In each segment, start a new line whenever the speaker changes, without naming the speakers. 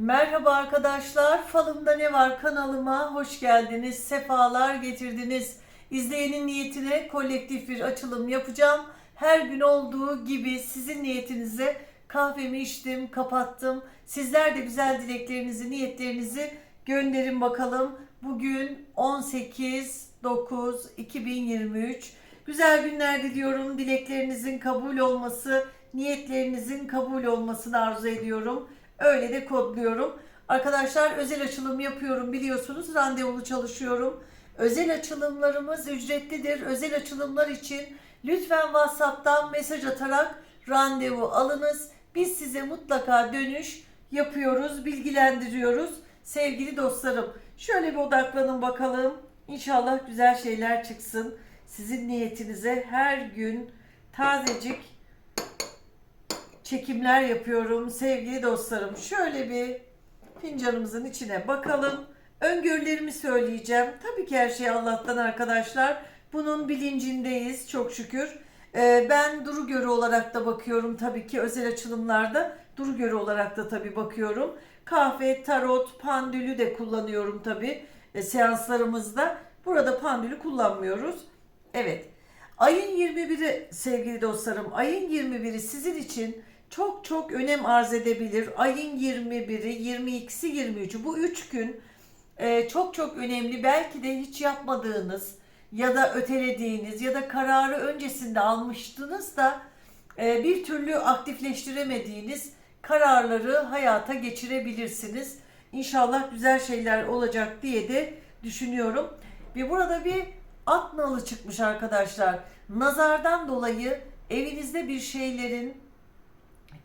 Merhaba arkadaşlar, Falımda Ne Var kanalıma hoş geldiniz, sefalar getirdiniz. İzleyenin niyetine kolektif bir açılım yapacağım. Her gün olduğu gibi sizin niyetinize kahvemi içtim, kapattım. Sizler de güzel dileklerinizi, niyetlerinizi gönderin bakalım. Bugün 18 9 2023. Güzel günler diliyorum. Dileklerinizin kabul olması, niyetlerinizin kabul olmasını arzu ediyorum. Öyle de kodluyorum. Arkadaşlar özel açılım yapıyorum biliyorsunuz. Randevulu çalışıyorum. Özel açılımlarımız ücretlidir. Özel açılımlar için lütfen WhatsApp'tan mesaj atarak randevu alınız. Biz size mutlaka dönüş yapıyoruz, bilgilendiriyoruz. Sevgili dostlarım, şöyle bir odaklanın bakalım. İnşallah güzel şeyler çıksın. Sizin niyetinize her gün tazecik çekimler yapıyorum sevgili dostlarım. Şöyle bir fincanımızın içine bakalım. Öngörülerimi söyleyeceğim. Tabii ki her şey Allah'tan arkadaşlar. Bunun bilincindeyiz çok şükür. Ee, ben duru görü olarak da bakıyorum tabii ki özel açılımlarda. Duru görü olarak da tabii bakıyorum. Kahve, tarot, pandülü de kullanıyorum tabii e, seanslarımızda. Burada pandülü kullanmıyoruz. Evet. Ayın 21'i sevgili dostlarım, ayın 21'i sizin için çok çok önem arz edebilir. Ayın 21'i, 22'si, 23'ü bu 3 gün e, çok çok önemli. Belki de hiç yapmadığınız ya da ötelediğiniz ya da kararı öncesinde almıştınız da e, bir türlü aktifleştiremediğiniz kararları hayata geçirebilirsiniz. İnşallah güzel şeyler olacak diye de düşünüyorum. Ve burada bir at nalı çıkmış arkadaşlar. Nazardan dolayı evinizde bir şeylerin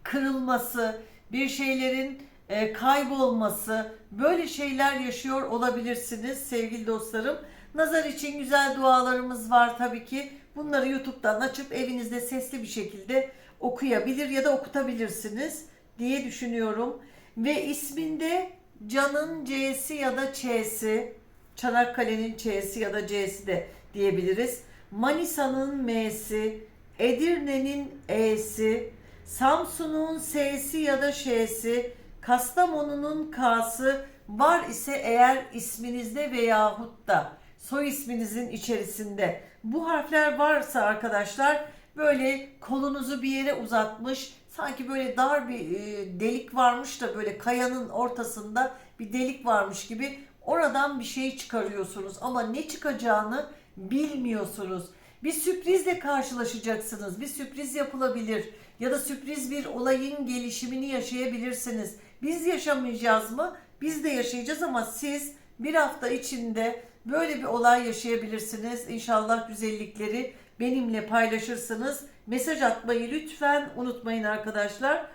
kırılması, bir şeylerin e, kaybolması, böyle şeyler yaşıyor olabilirsiniz sevgili dostlarım. Nazar için güzel dualarımız var tabii ki. Bunları YouTube'dan açıp evinizde sesli bir şekilde okuyabilir ya da okutabilirsiniz diye düşünüyorum. Ve isminde Can'ın C'si ya da Ç'si, Çanakkale'nin Ç'si ya da C'si de diyebiliriz. Manisa'nın M'si, Edirne'nin E'si, Samsun'un S'si ya da Ş'si, Kastamonu'nun K'sı var ise eğer isminizde veyahut da soy isminizin içerisinde bu harfler varsa arkadaşlar böyle kolunuzu bir yere uzatmış sanki böyle dar bir e, delik varmış da böyle kayanın ortasında bir delik varmış gibi oradan bir şey çıkarıyorsunuz ama ne çıkacağını bilmiyorsunuz. Bir sürprizle karşılaşacaksınız. Bir sürpriz yapılabilir ya da sürpriz bir olayın gelişimini yaşayabilirsiniz. Biz yaşamayacağız mı? Biz de yaşayacağız ama siz bir hafta içinde böyle bir olay yaşayabilirsiniz. İnşallah güzellikleri benimle paylaşırsınız. Mesaj atmayı lütfen unutmayın arkadaşlar.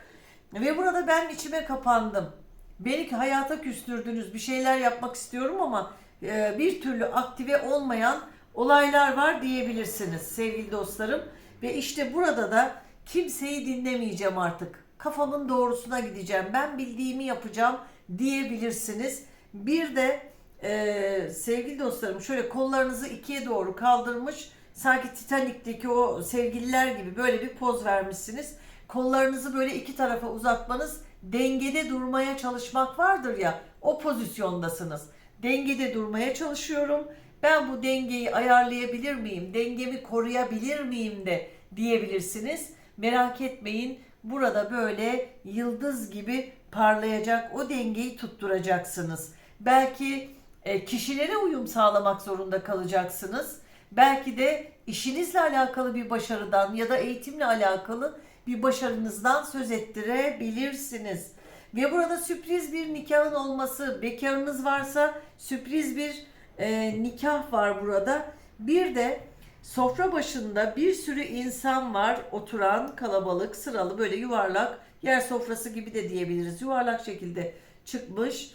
Ve burada ben içime kapandım. Beni hayata küstürdünüz. Bir şeyler yapmak istiyorum ama e, bir türlü aktive olmayan olaylar var diyebilirsiniz sevgili dostlarım. Ve işte burada da kimseyi dinlemeyeceğim artık. Kafamın doğrusuna gideceğim. Ben bildiğimi yapacağım diyebilirsiniz. Bir de e, sevgili dostlarım şöyle kollarınızı ikiye doğru kaldırmış sanki Titanik'teki o sevgililer gibi böyle bir poz vermişsiniz. Kollarınızı böyle iki tarafa uzatmanız dengede durmaya çalışmak vardır ya o pozisyondasınız. Dengede durmaya çalışıyorum. Ben bu dengeyi ayarlayabilir miyim? Dengemi koruyabilir miyim de diyebilirsiniz. Merak etmeyin. Burada böyle yıldız gibi parlayacak o dengeyi tutturacaksınız. Belki e, kişilere uyum sağlamak zorunda kalacaksınız. Belki de işinizle alakalı bir başarıdan ya da eğitimle alakalı bir başarınızdan söz ettirebilirsiniz. Ve burada sürpriz bir nikahın olması, bekarınız varsa sürpriz bir e, nikah var burada. Bir de sofra başında bir sürü insan var oturan kalabalık sıralı böyle yuvarlak yer sofrası gibi de diyebiliriz. Yuvarlak şekilde çıkmış.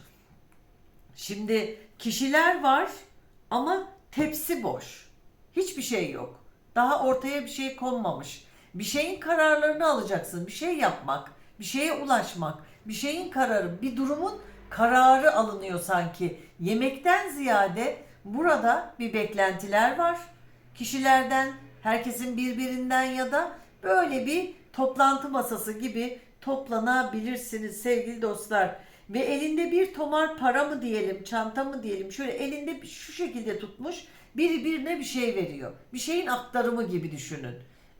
Şimdi kişiler var ama tepsi boş. Hiçbir şey yok. Daha ortaya bir şey konmamış. Bir şeyin kararlarını alacaksın. Bir şey yapmak, bir şeye ulaşmak, bir şeyin kararı, bir durumun kararı alınıyor sanki. Yemekten ziyade burada bir beklentiler var. Kişilerden, herkesin birbirinden ya da böyle bir toplantı masası gibi toplanabilirsiniz sevgili dostlar. ve elinde bir tomar para mı diyelim, çanta mı diyelim, şöyle elinde şu şekilde tutmuş, biri birine bir şey veriyor. Bir şeyin aktarımı gibi düşünün.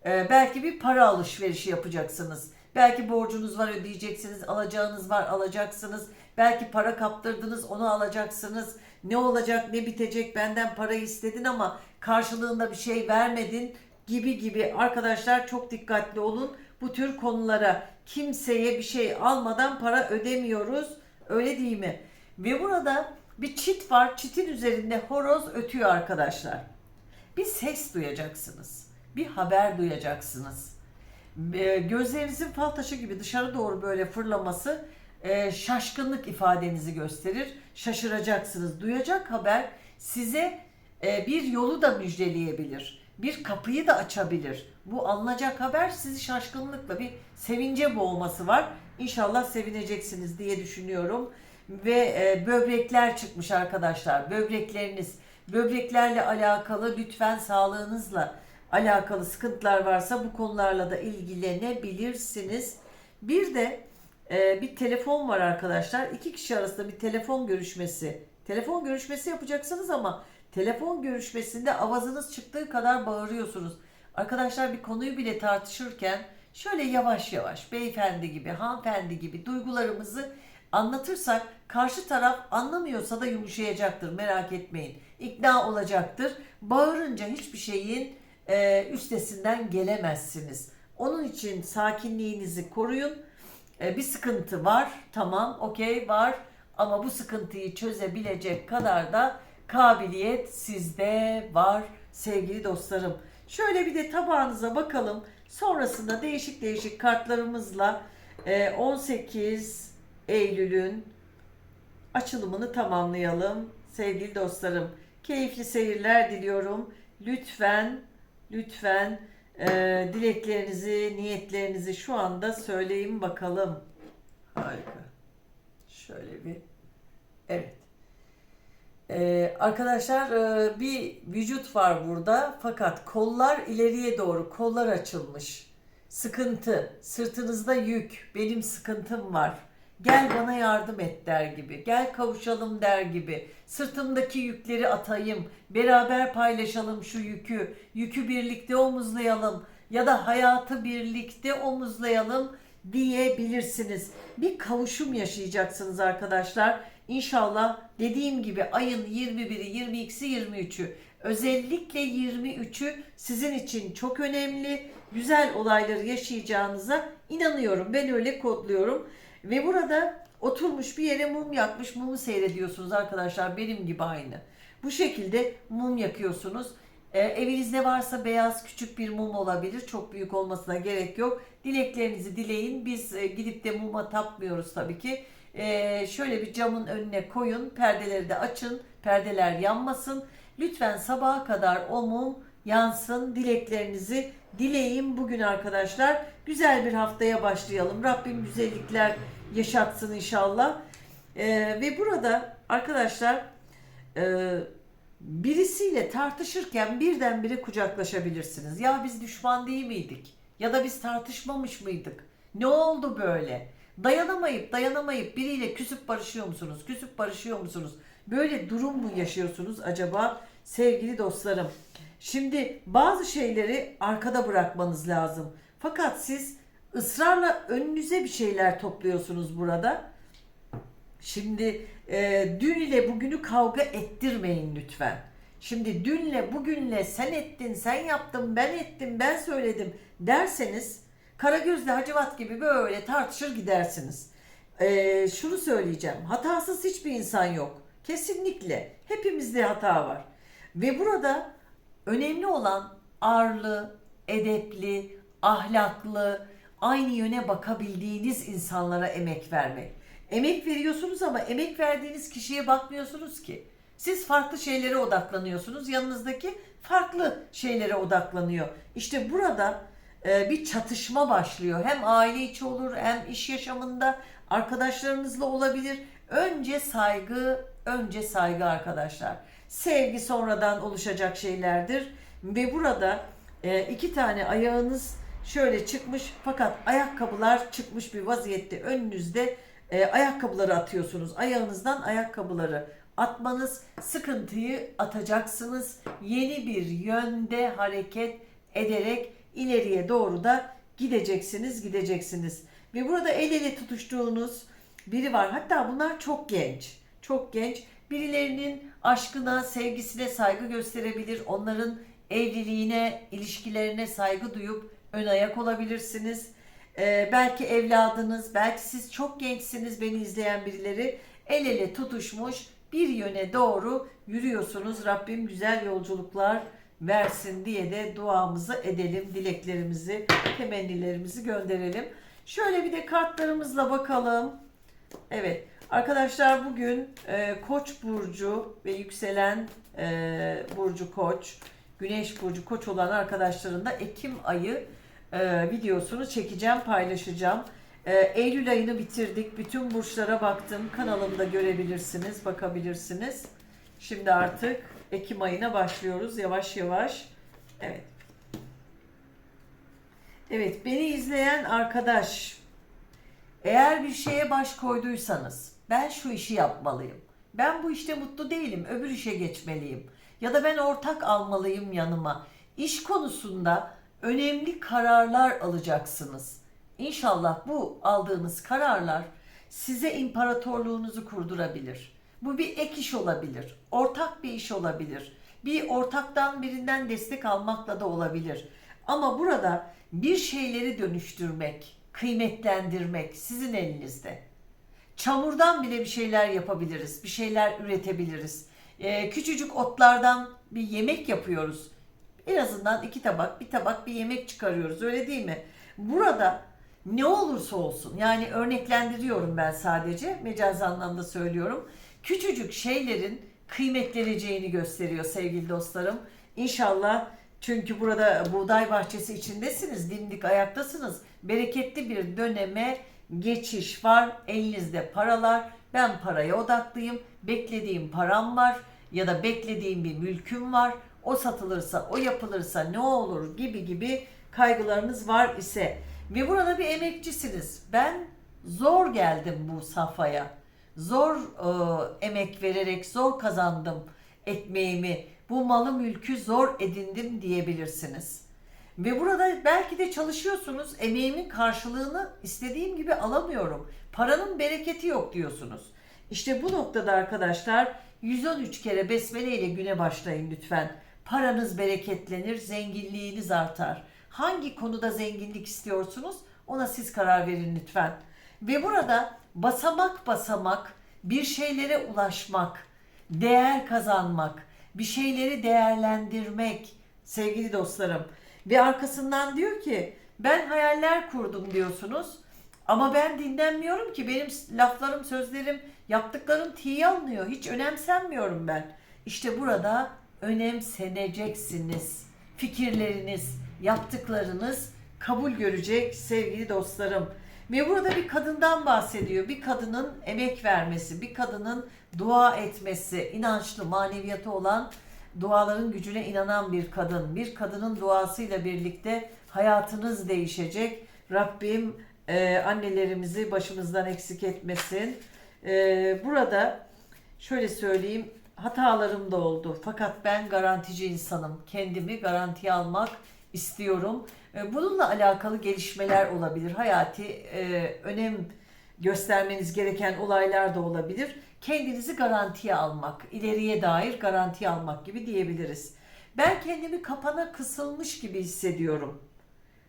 Ee, belki bir para alışverişi yapacaksınız. Belki borcunuz var ödeyeceksiniz, alacağınız var alacaksınız. Belki para kaptırdınız onu alacaksınız. Ne olacak ne bitecek benden para istedin ama karşılığında bir şey vermedin gibi gibi. Arkadaşlar çok dikkatli olun bu tür konulara. Kimseye bir şey almadan para ödemiyoruz. Öyle değil mi? Ve burada bir çit var. Çitin üzerinde horoz ötüyor arkadaşlar. Bir ses duyacaksınız. Bir haber duyacaksınız. E, Gözlerinizin fal taşı gibi dışarı doğru böyle fırlaması e, şaşkınlık ifadenizi gösterir. Şaşıracaksınız. Duyacak haber size e, bir yolu da müjdeleyebilir. Bir kapıyı da açabilir. Bu alınacak haber sizi şaşkınlıkla bir sevince boğması var. İnşallah sevineceksiniz diye düşünüyorum. Ve e, böbrekler çıkmış arkadaşlar. Böbrekleriniz, böbreklerle alakalı lütfen sağlığınızla alakalı sıkıntılar varsa bu konularla da ilgilenebilirsiniz. Bir de e, bir telefon var arkadaşlar. İki kişi arasında bir telefon görüşmesi. Telefon görüşmesi yapacaksınız ama telefon görüşmesinde avazınız çıktığı kadar bağırıyorsunuz. Arkadaşlar bir konuyu bile tartışırken şöyle yavaş yavaş beyefendi gibi, hanımefendi gibi duygularımızı anlatırsak karşı taraf anlamıyorsa da yumuşayacaktır. Merak etmeyin. İkna olacaktır. Bağırınca hiçbir şeyin e, üstesinden gelemezsiniz. Onun için sakinliğinizi koruyun. E, bir sıkıntı var. Tamam, okey var. Ama bu sıkıntıyı çözebilecek kadar da kabiliyet sizde var sevgili dostlarım. Şöyle bir de tabağınıza bakalım. Sonrasında değişik değişik kartlarımızla e, 18 Eylül'ün açılımını tamamlayalım. Sevgili dostlarım, keyifli seyirler diliyorum. Lütfen, lütfen e, dileklerinizi, niyetlerinizi şu anda söyleyin bakalım. Harika. Şöyle bir, evet. Ee, arkadaşlar e, bir vücut var burada fakat kollar ileriye doğru kollar açılmış. Sıkıntı, sırtınızda yük, benim sıkıntım var. Gel bana yardım et der gibi. Gel kavuşalım der gibi. Sırtımdaki yükleri atayım. Beraber paylaşalım şu yükü. Yükü birlikte omuzlayalım ya da hayatı birlikte omuzlayalım diyebilirsiniz. Bir kavuşum yaşayacaksınız arkadaşlar. İnşallah dediğim gibi ayın 21'i, 22'si, 23'ü özellikle 23'ü sizin için çok önemli. Güzel olayları yaşayacağınıza inanıyorum. Ben öyle kodluyorum. Ve burada oturmuş bir yere mum yakmış mumu seyrediyorsunuz arkadaşlar benim gibi aynı. Bu şekilde mum yakıyorsunuz. Ee, evinizde varsa beyaz küçük bir mum olabilir. Çok büyük olmasına gerek yok. Dileklerinizi dileyin. Biz e, gidip de muma tapmıyoruz tabii ki. Ee, şöyle bir camın önüne koyun. Perdeleri de açın. Perdeler yanmasın. Lütfen sabaha kadar o mum yansın. Dileklerinizi dileyin bugün arkadaşlar. Güzel bir haftaya başlayalım. Rabbim güzellikler yaşatsın inşallah. Ee, ve burada arkadaşlar e, birisiyle tartışırken birdenbire kucaklaşabilirsiniz. Ya biz düşman değil miydik? Ya da biz tartışmamış mıydık? Ne oldu böyle? Dayanamayıp dayanamayıp biriyle küsüp barışıyor musunuz? Küsüp barışıyor musunuz? Böyle durum mu yaşıyorsunuz acaba sevgili dostlarım? Şimdi bazı şeyleri arkada bırakmanız lazım. Fakat siz ısrarla önünüze bir şeyler topluyorsunuz burada. Şimdi e, dün ile bugünü kavga ettirmeyin lütfen. Şimdi dünle bugünle sen ettin, sen yaptın, ben ettim, ben söyledim derseniz Karagöz'le Hacivat gibi böyle tartışır gidersiniz. E, şunu söyleyeceğim. Hatasız hiçbir insan yok. Kesinlikle. Hepimizde hata var. Ve burada önemli olan arlı, edepli, ahlaklı, aynı yöne bakabildiğiniz insanlara emek vermek. Emek veriyorsunuz ama emek verdiğiniz kişiye bakmıyorsunuz ki. Siz farklı şeylere odaklanıyorsunuz. Yanınızdaki farklı şeylere odaklanıyor. İşte burada e, bir çatışma başlıyor. Hem aile içi olur hem iş yaşamında arkadaşlarınızla olabilir. Önce saygı, önce saygı arkadaşlar. Sevgi sonradan oluşacak şeylerdir. Ve burada e, iki tane ayağınız şöyle çıkmış fakat ayakkabılar çıkmış bir vaziyette önünüzde e, ayakkabıları atıyorsunuz. Ayağınızdan ayakkabıları atmanız sıkıntıyı atacaksınız. Yeni bir yönde hareket ederek ileriye doğru da gideceksiniz, gideceksiniz. Ve burada el ele tutuştuğunuz biri var. Hatta bunlar çok genç. Çok genç. Birilerinin aşkına, sevgisine saygı gösterebilir. Onların evliliğine, ilişkilerine saygı duyup ön ayak olabilirsiniz. Ee, belki evladınız, belki siz çok gençsiniz beni izleyen birileri el ele tutuşmuş bir yöne doğru yürüyorsunuz. Rabbim güzel yolculuklar versin diye de duamızı edelim, dileklerimizi, temennilerimizi gönderelim. Şöyle bir de kartlarımızla bakalım. Evet arkadaşlar bugün e, Koç burcu ve yükselen e, burcu Koç, Güneş burcu Koç olan arkadaşların da Ekim ayı e, videosunu çekeceğim, paylaşacağım. E, Eylül ayını bitirdik. Bütün burçlara baktım. Kanalımda görebilirsiniz, bakabilirsiniz. Şimdi artık Ekim ayına başlıyoruz yavaş yavaş. Evet. Evet, beni izleyen arkadaş eğer bir şeye baş koyduysanız, ben şu işi yapmalıyım. Ben bu işte mutlu değilim, öbür işe geçmeliyim. Ya da ben ortak almalıyım yanıma. İş konusunda önemli kararlar alacaksınız. İnşallah bu aldığınız kararlar size imparatorluğunuzu kurdurabilir. Bu bir ek iş olabilir, ortak bir iş olabilir. Bir ortaktan birinden destek almakla da olabilir. Ama burada bir şeyleri dönüştürmek, kıymetlendirmek sizin elinizde. Çamurdan bile bir şeyler yapabiliriz, bir şeyler üretebiliriz. Ee, küçücük otlardan bir yemek yapıyoruz. En azından iki tabak, bir tabak bir yemek çıkarıyoruz öyle değil mi? Burada ne olursa olsun yani örneklendiriyorum ben sadece mecazi anlamda söylüyorum. Küçücük şeylerin kıymetleneceğini gösteriyor sevgili dostlarım. İnşallah çünkü burada buğday bahçesi içindesiniz, dimdik ayaktasınız. Bereketli bir döneme geçiş var. Elinizde paralar. Ben paraya odaklıyım. Beklediğim param var ya da beklediğim bir mülküm var. O satılırsa, o yapılırsa ne olur gibi gibi kaygılarınız var ise ve burada bir emekçisiniz. Ben zor geldim bu safhaya. Zor e, emek vererek zor kazandım ekmeğimi. Bu malı mülkü zor edindim diyebilirsiniz. Ve burada belki de çalışıyorsunuz. Emeğimin karşılığını istediğim gibi alamıyorum. Paranın bereketi yok diyorsunuz. İşte bu noktada arkadaşlar 113 kere besmele ile güne başlayın lütfen. Paranız bereketlenir, zenginliğiniz artar. Hangi konuda zenginlik istiyorsunuz? Ona siz karar verin lütfen. Ve burada basamak basamak bir şeylere ulaşmak, değer kazanmak, bir şeyleri değerlendirmek sevgili dostlarım. Ve arkasından diyor ki ben hayaller kurdum diyorsunuz. Ama ben dinlenmiyorum ki benim laflarım, sözlerim, yaptıklarım tiye alınıyor. Hiç önemsenmiyorum ben. İşte burada önemseneceksiniz. Fikirleriniz, yaptıklarınız kabul görecek sevgili dostlarım. Ve burada bir kadından bahsediyor. Bir kadının emek vermesi, bir kadının dua etmesi, inançlı, maneviyatı olan duaların gücüne inanan bir kadın. Bir kadının duasıyla birlikte hayatınız değişecek. Rabbim e, annelerimizi başımızdan eksik etmesin. E, burada şöyle söyleyeyim hatalarım da oldu. Fakat ben garantici insanım. Kendimi garantiye almak istiyorum. E, bununla alakalı gelişmeler olabilir. Hayati e, önem göstermeniz gereken olaylar da olabilir. Kendinizi garantiye almak, ileriye dair garantiye almak gibi diyebiliriz. Ben kendimi kapana kısılmış gibi hissediyorum.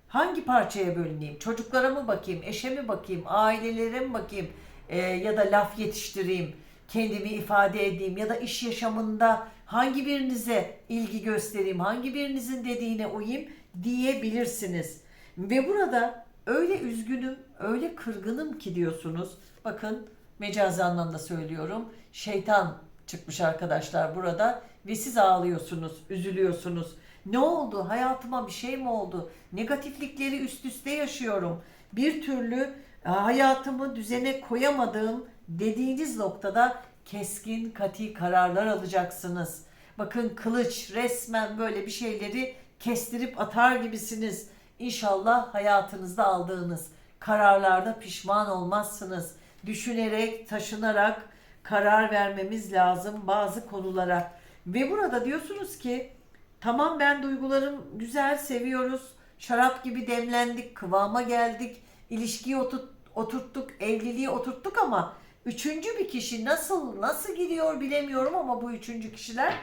Hangi parçaya bölüneyim? Çocuklara mı bakayım, eşe mi bakayım, ailelere mi bakayım e, ya da laf yetiştireyim, kendimi ifade edeyim ya da iş yaşamında hangi birinize ilgi göstereyim, hangi birinizin dediğine uyayım diyebilirsiniz. Ve burada öyle üzgünüm, öyle kırgınım ki diyorsunuz. Bakın mecazi anlamda söylüyorum. Şeytan çıkmış arkadaşlar burada ve siz ağlıyorsunuz, üzülüyorsunuz. Ne oldu? Hayatıma bir şey mi oldu? Negatiflikleri üst üste yaşıyorum. Bir türlü e, hayatımı düzene koyamadığım dediğiniz noktada keskin, kati kararlar alacaksınız. Bakın kılıç resmen böyle bir şeyleri kestirip atar gibisiniz. İnşallah hayatınızda aldığınız kararlarda pişman olmazsınız. Düşünerek, taşınarak karar vermemiz lazım bazı konulara. Ve burada diyorsunuz ki tamam ben duygularım güzel, seviyoruz. Şarap gibi demlendik, kıvama geldik, ilişkiyi oturt, oturttuk, evliliği oturttuk ama üçüncü bir kişi nasıl nasıl gidiyor bilemiyorum ama bu üçüncü kişiler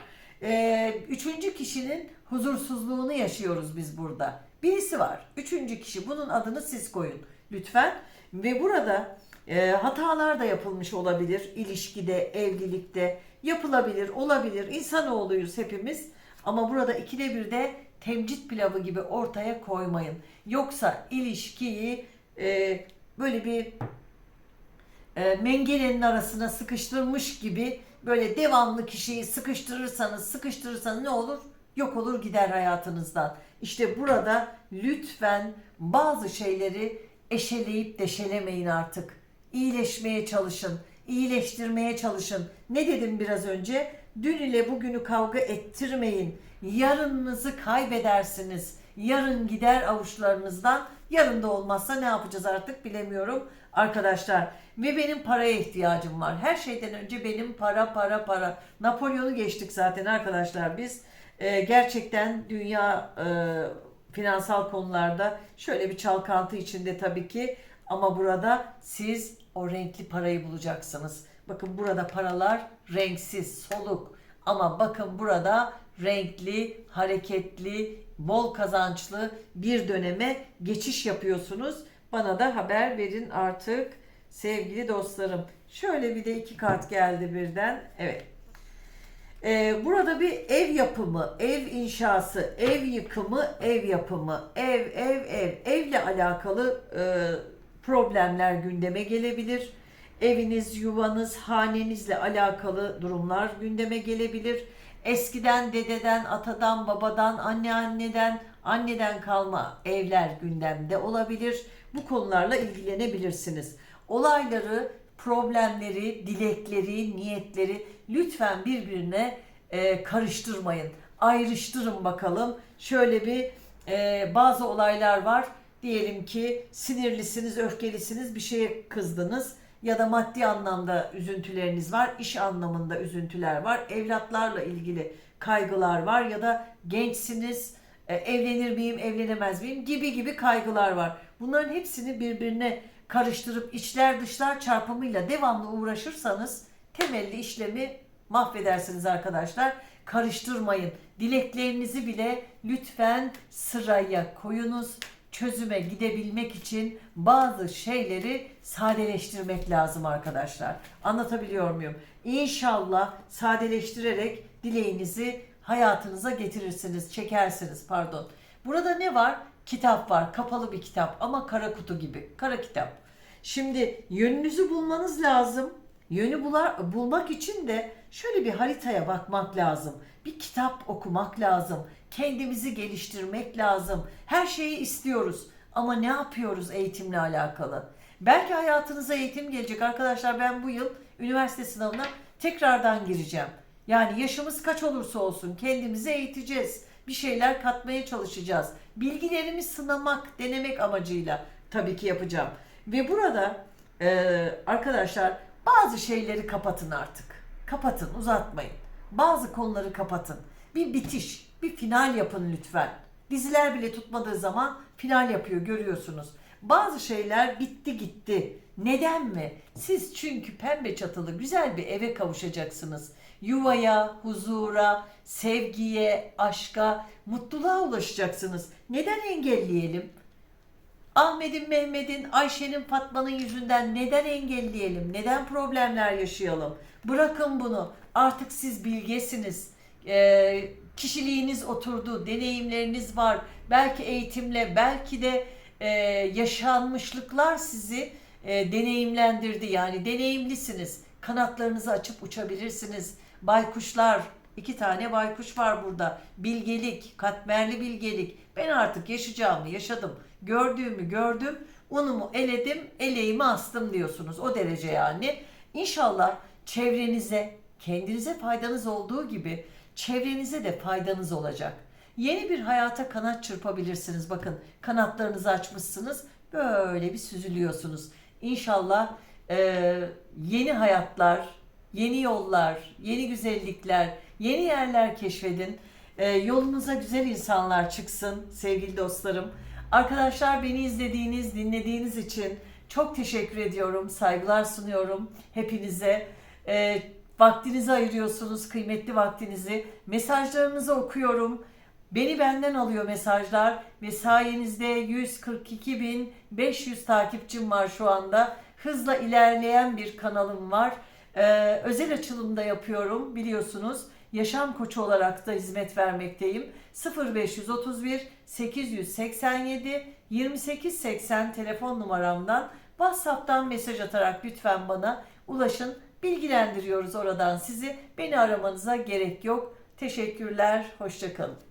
e, üçüncü kişinin huzursuzluğunu yaşıyoruz biz burada. Birisi var. Üçüncü kişi. Bunun adını siz koyun lütfen. Ve burada e, hatalar da yapılmış olabilir. İlişkide, evlilikte yapılabilir, olabilir. İnsanoğluyuz hepimiz. Ama burada ikide bir de temcit pilavı gibi ortaya koymayın. Yoksa ilişkiyi e, böyle bir e, mengenenin arasına sıkıştırmış gibi böyle devamlı kişiyi sıkıştırırsanız sıkıştırırsanız ne olur? Yok olur gider hayatınızdan. İşte burada lütfen bazı şeyleri eşeleyip deşelemeyin artık. İyileşmeye çalışın, iyileştirmeye çalışın. Ne dedim biraz önce? Dün ile bugünü kavga ettirmeyin. Yarınınızı kaybedersiniz. Yarın gider avuçlarınızdan. Yarın da olmazsa ne yapacağız artık bilemiyorum arkadaşlar. Ve benim paraya ihtiyacım var. Her şeyden önce benim para para para. Napolyon'u geçtik zaten arkadaşlar biz. Ee, gerçekten dünya e, finansal konularda şöyle bir çalkantı içinde tabii ki. Ama burada siz o renkli parayı bulacaksınız. Bakın burada paralar renksiz, soluk. Ama bakın burada renkli, hareketli, bol kazançlı bir döneme geçiş yapıyorsunuz. Bana da haber verin artık sevgili dostlarım. Şöyle bir de iki kart geldi birden. Evet. Ee, burada bir ev yapımı, ev inşası, ev yıkımı, ev yapımı, ev, ev, ev, evle alakalı e, problemler gündeme gelebilir. Eviniz, yuvanız, hanenizle alakalı durumlar gündeme gelebilir. Eskiden dededen, atadan, babadan, anneanneden, anneden kalma evler gündemde olabilir. Bu konularla ilgilenebilirsiniz. Olayları, problemleri, dilekleri, niyetleri lütfen birbirine e, karıştırmayın. Ayrıştırın bakalım. Şöyle bir e, bazı olaylar var. Diyelim ki sinirlisiniz, öfkelisiniz, bir şeye kızdınız ya da maddi anlamda üzüntüleriniz var, iş anlamında üzüntüler var, evlatlarla ilgili kaygılar var ya da gençsiniz, e, evlenir miyim, evlenemez miyim gibi gibi kaygılar var. Bunların hepsini birbirine karıştırıp içler dışlar çarpımıyla devamlı uğraşırsanız temelli işlemi mahvedersiniz arkadaşlar. Karıştırmayın. Dileklerinizi bile lütfen sıraya koyunuz. Çözüme gidebilmek için bazı şeyleri sadeleştirmek lazım arkadaşlar. Anlatabiliyor muyum? İnşallah sadeleştirerek dileğinizi hayatınıza getirirsiniz, çekersiniz pardon. Burada ne var? Kitap var. Kapalı bir kitap ama kara kutu gibi. Kara kitap. Şimdi yönünüzü bulmanız lazım. Yönü bular, bulmak için de şöyle bir haritaya bakmak lazım. Bir kitap okumak lazım. Kendimizi geliştirmek lazım. Her şeyi istiyoruz. Ama ne yapıyoruz eğitimle alakalı? Belki hayatınıza eğitim gelecek. Arkadaşlar ben bu yıl üniversite sınavına tekrardan gireceğim. Yani yaşımız kaç olursa olsun kendimizi eğiteceğiz. Bir şeyler katmaya çalışacağız. Bilgilerimi sınamak, denemek amacıyla tabii ki yapacağım. Ve burada e, arkadaşlar bazı şeyleri kapatın artık. Kapatın, uzatmayın. Bazı konuları kapatın. Bir bitiş, bir final yapın lütfen. Diziler bile tutmadığı zaman final yapıyor görüyorsunuz. Bazı şeyler bitti gitti. Neden mi? Siz çünkü pembe çatılı güzel bir eve kavuşacaksınız. Yuvaya, huzura, sevgiye, aşka, mutluluğa ulaşacaksınız. Neden engelleyelim? Ahmet'in, Mehmet'in, Ayşe'nin, Fatma'nın yüzünden neden engelleyelim? Neden problemler yaşayalım? Bırakın bunu. Artık siz bilgesiniz. Ee, kişiliğiniz oturdu, deneyimleriniz var. Belki eğitimle, belki de e, yaşanmışlıklar sizi e, deneyimlendirdi. Yani deneyimlisiniz. Kanatlarınızı açıp uçabilirsiniz. Baykuşlar, iki tane baykuş var burada. Bilgelik, katmerli bilgelik. Ben artık yaşayacağımı yaşadım. Gördüğümü gördüm. Unumu eledim, eleğimi astım diyorsunuz. O derece yani. İnşallah çevrenize, kendinize faydanız olduğu gibi çevrenize de faydanız olacak. Yeni bir hayata kanat çırpabilirsiniz. Bakın kanatlarınızı açmışsınız. Böyle bir süzülüyorsunuz. İnşallah e, yeni hayatlar, yeni yollar, yeni güzellikler, yeni yerler keşfedin. E, yolunuza güzel insanlar çıksın sevgili dostlarım. Arkadaşlar beni izlediğiniz, dinlediğiniz için çok teşekkür ediyorum. Saygılar sunuyorum hepinize. E, vaktinizi ayırıyorsunuz, kıymetli vaktinizi. Mesajlarınızı okuyorum. Beni benden alıyor mesajlar ve sayenizde 142.500 takipçim var şu anda. Hızla ilerleyen bir kanalım var. Ee, özel açılımda yapıyorum biliyorsunuz. Yaşam koçu olarak da hizmet vermekteyim. 0531 887 2880 telefon numaramdan WhatsApp'tan mesaj atarak lütfen bana ulaşın. Bilgilendiriyoruz oradan sizi. Beni aramanıza gerek yok. Teşekkürler. Hoşçakalın.